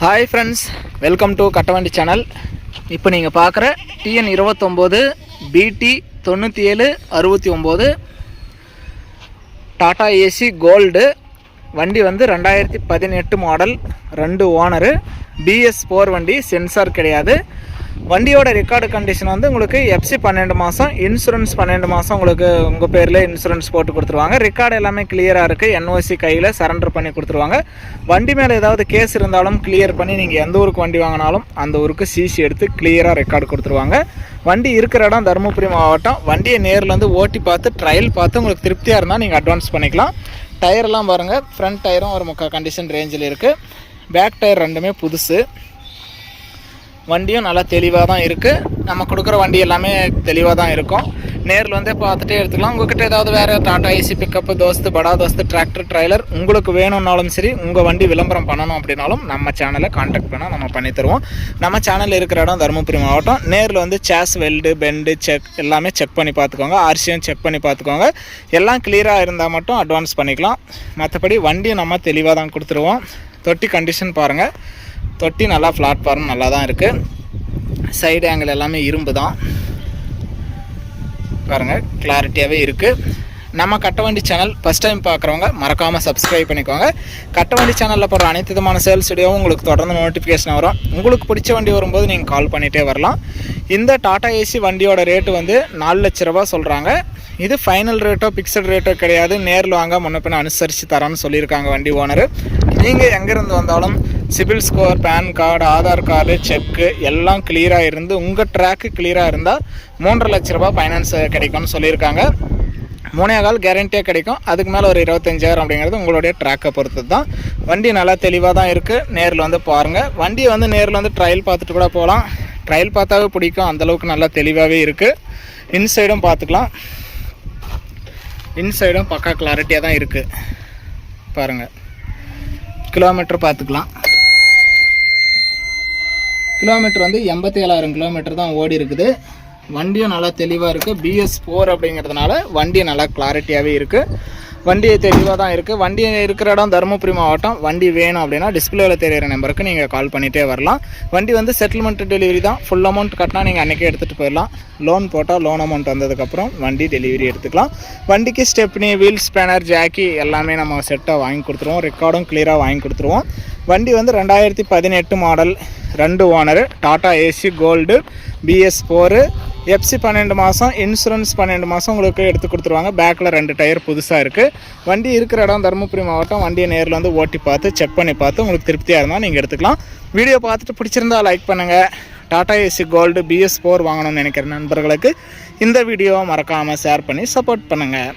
Hi friends welcome to Kattavandi channel இப்போ நீங்கள் பார்க்குற டிஎன் இருபத்தொம்போது பிடி தொண்ணூற்றி ஏழு அறுபத்தி ஒம்பது டாடா ஏசி கோல்டு வண்டி வந்து ரெண்டாயிரத்தி பதினெட்டு மாடல் ரெண்டு ஓனரு பிஎஸ் ஃபோர் வண்டி சென்சார் கிடையாது. வண்டியோட ரெக்கார்டு கண்டிஷன் வந்து உங்களுக்கு எஃப்சி பன்னெண்டு மாதம் இன்சூரன்ஸ் பன்னெண்டு மாதம் உங்களுக்கு உங்கள் பேரில் இன்சூரன்ஸ் போட்டு கொடுத்துருவாங்க. ரெக்கார்டு எல்லாமே கிளியராக இருக்குது என்ஓசி கையில் சரண்டர் பண்ணி கொடுத்துருவாங்க. வண்டி மேலே ஏதாவது கேஸ் இருந்தாலும் கிளியர் பண்ணி நீங்கள் எந்த ஊருக்கு வண்டி வாங்கினாலும் அந்த ஊருக்கு சிசி எடுத்து கிளியராக ரெக்கார்டு கொடுத்துருவாங்க. வண்டி இருக்கிற இடம் தருமபுரி மாவட்டம். வண்டியை நேரில் வந்து ஓட்டி பார்த்து ட்ரையல் பார்த்து உங்களுக்கு திருப்தியாக இருந்தால் நீங்கள் அட்வான்ஸ் பண்ணிக்கலாம். டயர்லாம் பாருங்கள் ஃப்ரண்ட் டயரும் ஒரு முக்கால் கண்டிஷன் ரேஞ்சில் இருக்குது பேக் டயர் ரெண்டுமே புதுசு. வண்டியும் நல்லா தெளிவாக தான் இருக்குது நம்ம கொடுக்குற வண்டி எல்லாமே தெளிவாக தான் இருக்கும். நேரில் வந்து பார்த்துட்டே எடுத்துக்கலாம். உங்ககிட்ட ஏதாவது வேறு டாடா ஏசி பிக்கப்பு தோஸ்து படா தோஸ்து டிராக்டர் ட்ரைலர் உங்களுக்கு வேணும்னாலும் சரி உங்கள் வண்டி விளம்பரம் பண்ணணும் அப்படின்னாலும் நம்ம சேனலை காண்டாக்ட் பண்ணால் நம்ம பண்ணி தருவோம். நம்ம சேனலில் இருக்கிற இடம் தருமபுரி மாவட்டம். நேரில் வந்து சேஸ் வெல்டு பெண்டு செக் எல்லாமே செக் பண்ணி பார்த்துக்கோங்க. ஆர்சியும் செக் பண்ணி பார்த்துக்கோங்க. எல்லாம் கிளியராக இருந்தால் மட்டும் அட்வான்ஸ் பண்ணிக்கலாம். மற்றபடி வண்டி நம்ம தெளிவாக தான் கொடுத்துருவோம். தொட்டி கண்டிஷன் பாருங்கள் தொட்டி நல்லா பிளாட்ஃபார்ம் நல்லா தான் இருக்குது சைடு ஆங்கிள் எல்லாமே இரும்பு தான் பாருங்கள் கிளாரிட்டியாகவே இருக்குது நம்ம கட்டவண்டி சேனல் ஃபஸ்ட் டைம் பார்க்குறவங்க மறக்காமல் சப்ஸ்கிரைப் பண்ணிக்கோங்க. கட்டவண்டி சேனலில் போடுற அனைத்து விதமான சேல்ஸ் வீடியோவும் உங்களுக்கு தொடர்ந்து நோட்டிஃபிகேஷன் வரும். உங்களுக்கு பிடிச்ச வண்டி வரும்போது நீங்கள் கால் பண்ணிகிட்டே வரலாம். இந்த டாடா ஏசி வண்டியோட ரேட்டு வந்து நாலு லட்ச ரூபா சொல்கிறாங்க இது ஃபைனல் ரேட்டோ பிக்சட் ரேட்டோ கிடையாது. நேரில் வாங்க முன்ன பின்ன அனுசரித்து தரான்னு சொல்லியிருக்காங்க வண்டி ஓனர் நீங்கள் எங்கேருந்து வந்தாலும் CIBIL score PAN card Aadhaar card check எல்லாம் கிளியராக இருந்து உங்கள் ட்ராக்கு கிளியராக இருந்தால் மூன்றரை லட்ச ரூபா ஃபைனான்ஸ் கிடைக்கும்னு சொல்லியிருக்காங்க. மூணே கால் கேரண்டியாக கிடைக்கும். அதுக்கு மேலே ஒரு இருபத்தஞ்சாயிரம் அப்படிங்கிறது உங்களுடைய ட்ராக்கை பொறுத்து தான் வண்டி நல்லா தெளிவாக தான் இருக்குது நேரில் வந்து பாருங்கள் வண்டியை வந்து நேரில் வந்து ட்ரையல் பார்த்துட்டு கூட போகலாம். ட்ரையல் பார்த்தாவே பிடிக்கும். அந்தளவுக்கு நல்லா தெளிவாகவே இருக்குது இன்சைடும் பார்த்துக்கலாம். இன்சைடும் பக்கா கிளாரிட்டியாக தான் இருக்குது பாருங்கள் கிலோமீட்டர் பார்த்துக்கலாம். கிலோமீட்டர் வந்து எண்பத்தி ஏழாயிரம் கிலோமீட்டர் தான் ஓடி இருக்குது. வண்டியும் நல்லா தெளிவாக இருக்குது பிஎஸ் ஃபோர் அப்படிங்கிறதுனால வண்டி நல்லா கிளாரிட்டியாகவே இருக்குது வண்டி தெளிவாக தான் இருக்குது வண்டி இருக்கிற இடம் தருமபுரி மாவட்டம். வண்டி வேணும் அப்படின்னா டிஸ்பிளேவில் தெரியிற நம்பருக்கு நீங்கள் கால் பண்ணிகிட்டே வரலாம். வண்டி வந்து செட்டில்மெண்ட் டெலிவரி தான். ஃபுல் அமௌண்ட் கட்டினா நீங்கள் அன்றைக்கே எடுத்துகிட்டு போயிடலாம். லோன் போட்டால் லோன் அமௌண்ட் வந்ததுக்கப்புறம் வண்டி டெலிவரி எடுத்துக்கலாம். வண்டிக்கு ஸ்டெப்னி வீல் ஸ்பேனர் ஜாக்கி எல்லாமே நம்ம செட்டாக வாங்கி கொடுத்துருவோம். ரெக்கார்டும் கிளியராக வாங்கி கொடுத்துருவோம். வண்டி வந்து ரெண்டாயிரத்தி பதினெட்டு மாடல் ரெண்டு owner Tata AC gold BS four FC பன்னெண்டு மாதம் இன்சூரன்ஸ் பன்னெண்டு மாதம் உங்களுக்கு எடுத்து கொடுத்துருவாங்க. பேக்கில் ரெண்டு டயர் புதுசாக இருக்குது வண்டி இருக்கிற இடம் தருமபுரி மாவட்டம் வண்டியை நேரில் வந்து ஓட்டி பார்த்து செக் பண்ணி பார்த்து உங்களுக்கு திருப்தியாக இருந்தால் நீங்கள் எடுத்துக்கலாம். வீடியோ பார்த்துட்டு பிடிச்சிருந்தா லைக் பண்ணுங்கள் Tata AC gold BS four வாங்கணும்னு நினைக்கிற நண்பர்களுக்கு இந்த வீடியோவை மறக்காமல் ஷேர் பண்ணி சப்போர்ட் பண்ணுங்கள்